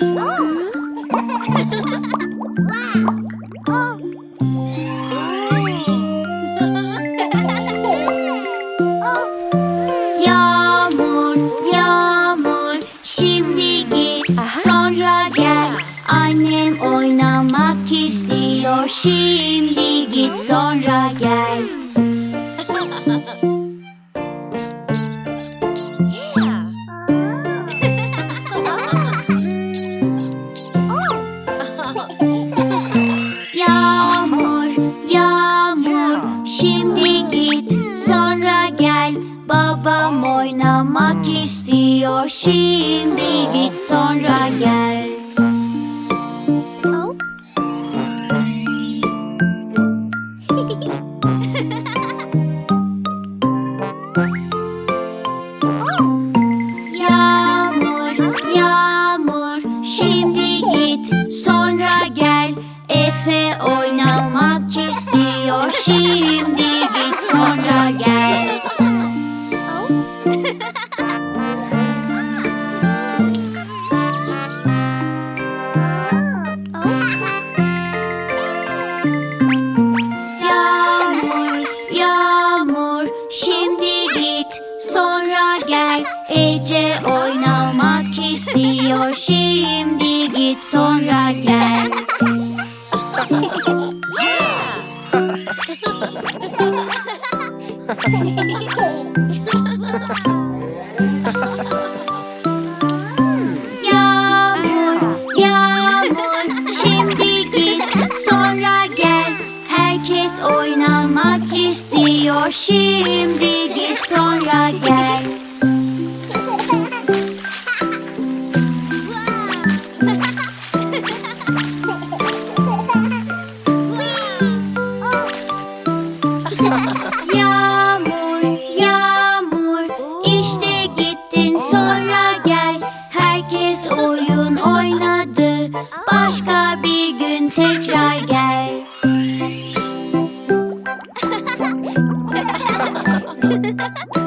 Yağmur, yağmur şimdi git. Sonra gel. Annem oynamak istiyor. Şimdi git sonra gel. Oynamak istiyor, şimdi git sonra gel. Yağmur, yağmur, şimdi git sonra gel. Efe oynamak istiyor, şimdi Ece oynamak istiyor, şimdi git sonra gel. Yağmur, yağmur, şimdi git sonra gel. Herkes oynamak istiyor, şimdi git sonra yağmur, yağmur işte gittin sonra gel. Herkes oyun oynadı Başka bir gün tekrar gel.